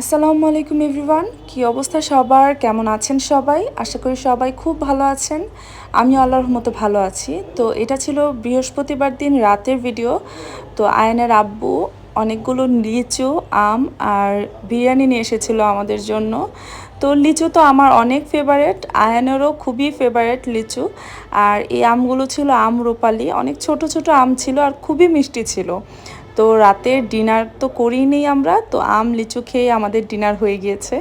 আসসালামু আলাইকুম এভরিওয়ান, কী অবস্থা সবার? কেমন আছেন সবাই? আশা করি সবাই খুব ভালো আছেন। আমি আল্লাহর মতো ভালো আছি। তো এটা ছিল বৃহস্পতিবার দিন রাতের ভিডিও। তো আয়নের আব্বু অনেকগুলো লিচু, আম আর বিরিয়ানি নিয়ে এসেছিল আমাদের জন্য। তো লিচু তো আমার অনেক ফেভারেট আয়নেরও খুবই ফেভারেট লিচু। আর এই আমগুলো ছিল আম রূপালি। অনেক ছোট ছোট আম ছিল আর খুবই মিষ্টি ছিল। তো রাতের ডিনার তো করিই নেই আমরা, তো আম, লিচু খেয়ে আমাদের ডিনার হয়ে গিয়েছে।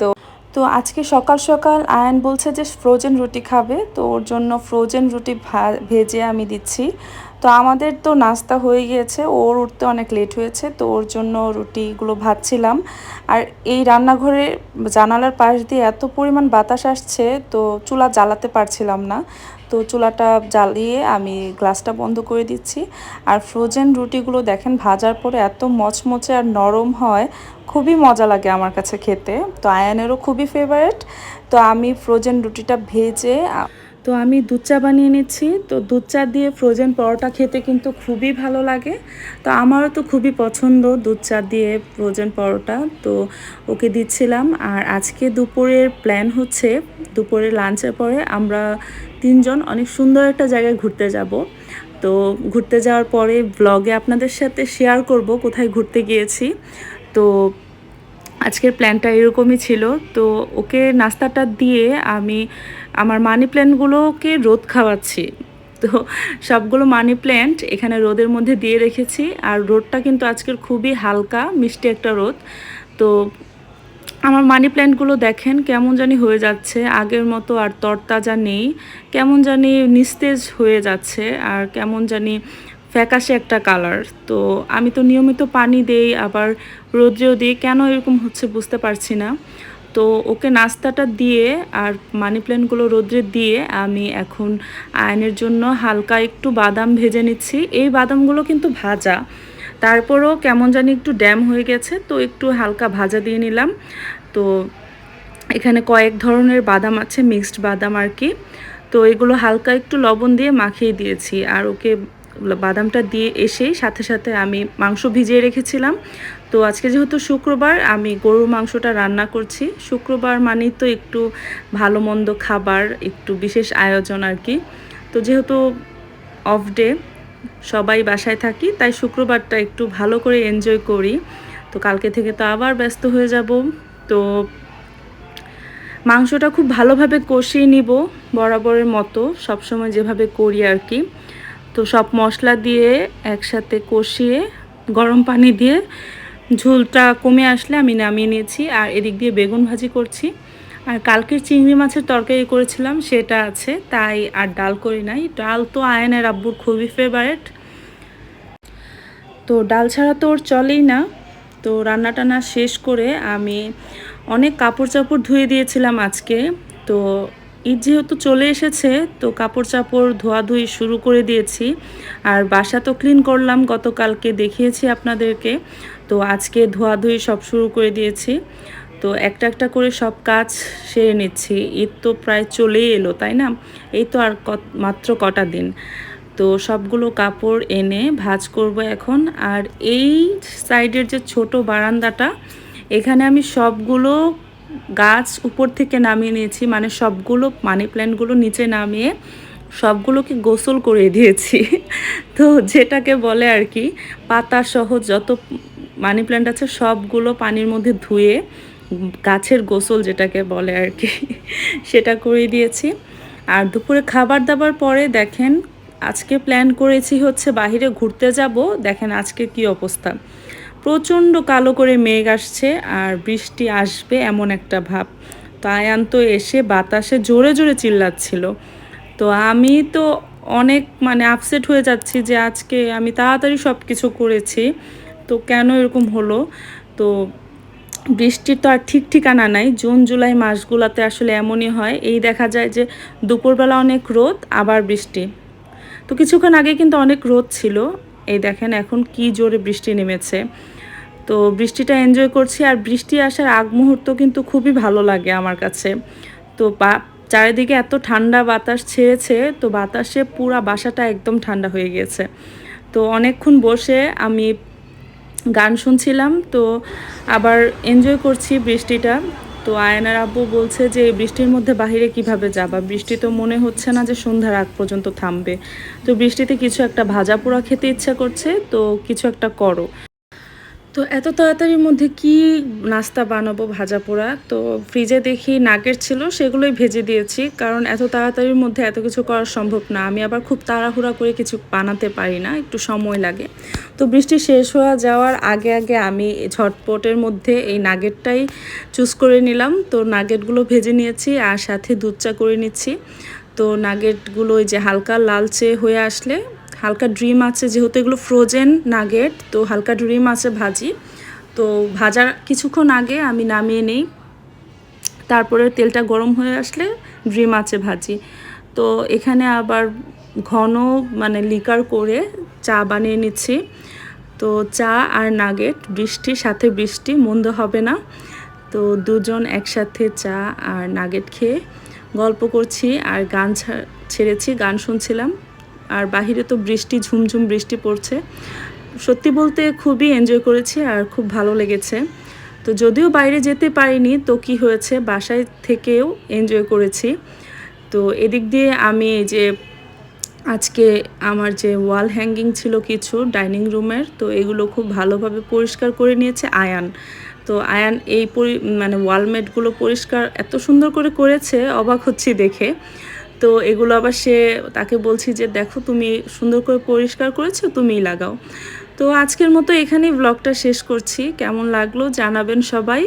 তো তো আজকে সকাল সকাল আয়ন বলছে যে ফ্রোজেন রুটি খাবে, তো ওর জন্য ফ্রোজেন রুটি ভেজে আমি দিচ্ছি। তো আমাদের তো নাস্তা হয়ে গিয়েছে। ওর উঠতে অনেক লেট হয়েছে, তো ওর জন্য রুটিগুলো ভাজছিলাম। আর এই রান্নাঘরে জানালার পাশ দিয়ে এত পরিমাণ বাতাস আসছে, তো চুলা জ্বালাতে পারছিলাম না। তো চুলাটা জ্বালিয়ে আমি গ্লাসটা বন্ধ করে দিচ্ছি। আর ফ্রোজেন রুটিগুলো দেখেন ভাজার পরে এত মচমচে আর নরম হয়, খুবই মজা লাগে আমার কাছে খেতে। তো আয়ানেরও খুবই ফেভারেট তো আমি ফ্রোজেন রুটিটা ভেজে তো আমি দুধ চা বানিয়ে নিচ্ছি। তো দুধ চা দিয়ে ফ্রোজেন পরোটা খেতে কিন্তু খুবই ভালো লাগে। তো আমারও তো খুবই পছন্দ দুধ চা দিয়ে ফ্রোজেন পরোটা। তো ওকে দিচ্ছিলাম। আর আজকে দুপুরের প্ল্যান হচ্ছে, দুপুরের লাঞ্চের পরে আমরা তিনজন অনেক সুন্দর একটা জায়গায় ঘুরতে যাব। তো ঘুরতে যাওয়ার পরে ব্লগে আপনাদের সাথে শেয়ার করব কোথায় ঘুরতে গিয়েছি। তো আজকের প্ল্যানটা এরকমই ছিল। তো ওকে নাস্তাটা দিয়ে আমি আমার মানি প্ল্যান্টগুলোকে রোদ খাওয়াচ্ছি। তো সবগুলো মানি প্ল্যান্ট এখানে রোদের মধ্যে দিয়ে রেখেছি। আর রোদটা কিন্তু আজকের খুবই হালকা, মিষ্টি একটা রোদ। তো আমার মানি প্ল্যান্টগুলো দেখেন কেমন জানি হয়ে যাচ্ছে। আগের মতো আর তরতাজা নেই। কেমন জানি নিস্তেজ হয়ে যাচ্ছে। আর কেমন জানি ফ্যাকাশে একটা কালার তো আমি তো নিয়মিত পানি দেই, আবার রোদ্রেও দিই, কেন এরকম হচ্ছে বুঝতে পারছি না। তো ওকে নাস্তাটা দিয়ে আর মানি প্ল্যান্টগুলো রোদ্রে দিয়ে আমি এখন আয়নের জন্য হালকা একটু বাদাম ভেজে নিচ্ছি। এই বাদামগুলো কিন্তু ভাজা। তারপরও কেমন জানি একটু ড্যাম হয়ে গেছে, তো একটু হালকা ভাজা দিয়ে নিলাম। তো এখানে কয়েক ধরনের বাদাম আছে মিক্সড বাদাম আর কি। তো এগুলো হালকা একটু লবণ দিয়ে মাখিয়ে দিয়েছি। আর ওকে বাদামটা দিয়ে এসেই সাথে সাথে আমি মাংস ভিজিয়ে রেখেছিলাম। তো আজকে যেহেতু শুক্রবার, আমি গরুর মাংসটা রান্না করছি। শুক্রবার মানেই তো একটু ভালো মন্দ খাবার, একটু বিশেষ আয়োজন আর কি। তো যেহেতু অফ ডে সবাই বাসায় থাকি, তাই শুক্রবারটা একটু ভালো করে এনজয় করি। তো কালকে থেকে তো আবার ব্যস্ত হয়ে যাব। তো মাংসটা খুব ভালোভাবে কষিয়ে নিব, বরাবরের মতো, সবসময় যেভাবে করি আর কি। তো সব মশলা দিয়ে একসাথে কষিয়ে গরম পানি দিয়ে ঝোলটা কমে আসলে আমি নামিয়ে নিয়েছি, আর এদিক দিয়ে বেগুন ভাজি করছি। আর কালকের চিংড়ি মাছের তরকারি করেছিলাম, সেটা আছে, তাই আর ডাল করি নাই। ডাল তো আয়নের আব্বুর খুবই ফেভারেট তো ডাল ছাড়া তো ওর চলেই না। তো রান্না টান্না শেষ করে আমি অনেক কাপড় চাপড় ধুয়ে দিয়েছিলাম আজকে। তো ঈদ যেহেতু চলে এসেছে, তো কাপড় চাপড় ধোয়াধুয়ি শুরু করে দিয়েছি। আর বাসা তো ক্লিন করলাম, গতকালকে দেখিয়েছি আপনাদেরকে। তো আজকে ধোয়াধুয়ি সব শুরু করে দিয়েছি। তো একটা একটা করে সব কাজ সেরে নিচ্ছি। ঈদ তো প্রায় চলেই এলো, তাই না? এই তো আর মাত্র কটা দিন। তো সবগুলো কাপড় এনে ভাজ করব এখন। আর এই সাইডের যে ছোট বারান্দাটা, এখানে আমি সবগুলো গাছ উপর থেকে নামিয়ে নিয়েছি মানে সবগুলো মানি প্ল্যান্টগুলো নিচে নামিয়ে সবগুলোকে গোসল করে দিয়েছি। তো যেটাকে বলে আর কি, পাতা সহ যত মানি প্ল্যান্ট আছে সবগুলো পানির মধ্যে ধুয়ে গাছের গোসল যেটাকে বলে আর কি, সেটা করে দিয়েছি। আর দুপুরে খাবার দাবার পরে দেখেন, আজকে প্ল্যান করেছি হচ্ছে বাহিরে ঘুরতে যাব, দেখেন আজকে কি অবস্থা। প্রচণ্ড কালো করে মেঘ আসছে আর বৃষ্টি আসবে এমন একটা ভাব। তো আয়ান তো এসে বাতাসে জোরে জোরে চিল্লাচ্ছিল। তো আমি তো অনেক মানে আপসেট হয়ে যাচ্ছি যে আজকে আমি তাড়াতাড়ি সব কিছু করেছি। তো কেন এরকম হলো? তো বৃষ্টির তো আর ঠিক ঠিকানা নাই। জুন, জুলাই মাসগুলোতে আসলে এমনই হয়। এই দেখা যায় যে দুপুরবেলা অনেক রোদ, আবার বৃষ্টি। তো কিছুক্ষণ আগে কিন্তু অনেক রোদ ছিল। এই দেখেন এখন কি জোরে বৃষ্টি নেমেছে। তো বৃষ্টিটা এনজয় করছি আর বৃষ্টি আসার আগ মুহূর্ত কিন্তু খুবই ভালো লাগে আমার কাছে। তো চারিদিকে এত ঠান্ডা বাতাস ছেড়েছে, তো বাতাসে পুরা বাসাটা একদম ঠান্ডা হয়ে গিয়েছে। তো অনেকক্ষণ বসে আমি গান শুনছিলাম, তো আবার এনজয় করছি বৃষ্টিটা। তো আয়নার আব্বু বলছে যে বৃষ্টির মধ্যে বাহিরে কীভাবে যাবা? বৃষ্টি তো মনে হচ্ছে না যে সন্ধ্যার আগ পর্যন্ত থামবে। তো বৃষ্টিতে কিছু একটা ভাজা পোড়া খেতে ইচ্ছা করছে, তো কিছু একটা করো। তো এত তাড়াতাড়ির মধ্যে কি নাস্তা বানাবো ভাজা পোড়া? তো ফ্রিজে দেখি নাগেট ছিল, সেগুলোই ভেজে দিয়েছি। কারণ এত তাড়াতাড়ির মধ্যে এত কিছু করা সম্ভব না। আমি আবার খুব তাড়াহুড়া করে কিছু বানাতে পারি না, একটু সময় লাগে। তো বৃষ্টি শেষ হওয়া যাওয়ার আগে আগে আমি ঝটপটের মধ্যে এই নাগেটটাই চুজ করে নিলাম। তো নাগেটগুলো ভেজে নিয়েছি আর সাথে দুধ চা করে নিচ্ছি। তো নাগেটগুলো ওই যে হালকা লালচে হয়ে আসলে হালকা ড্রিম আছে, যেহেতু এগুলো ফ্রোজেন নাগেট তো হালকা ড্রিম আছে ভাজি। তো ভাজার কিছুক্ষণ আগে আমি নামিয়ে নেই। তারপরে তেলটা গরম হয়ে আসলে ড্রিম আছে ভাজি। তো এখানে আবার ঘন মানে লিকার করে চা বানিয়ে নিচ্ছি। তো চা আর নাগেট বৃষ্টির সাথে বৃষ্টি মন্দ হবে না। তো দুজন একসাথে চা আর নাগেট খেয়ে গল্প করছি আর গান ছেড়েছি, গান শুনছিলাম। আর বাহিরে তো বৃষ্টি, ঝুমঝুম বৃষ্টি পড়ছে। সত্যি বলতে খুবই এনজয় করেছি আর খুব ভালো লেগেছে। তো যদিও বাইরে যেতে পারিনি, তো কি হয়েছে? বাসায় থেকেও এনজয় করেছি। তো এদিক দিয়ে আমি যে আজকে আমার যে ওয়াল হ্যাঙ্গিং ছিল কিছু ডাইনিং রুমের তো এগুলো খুব ভালোভাবে পরিষ্কার করে নিয়েছে আয়ান। তো আয়ান এই মানে ওয়ালমেটগুলো পরিষ্কার এত সুন্দর করে করেছে, অবাক হচ্ছি দেখে। তো এগুলো আবার সে, তাকে বলছি যে দেখো তুমি সুন্দর করে পরিষ্কার করেছ, তুমিই লাগাও। তো আজকের মতো এখানেই ব্লগটা শেষ করছি। কেমন লাগল জানাবেন সবাই।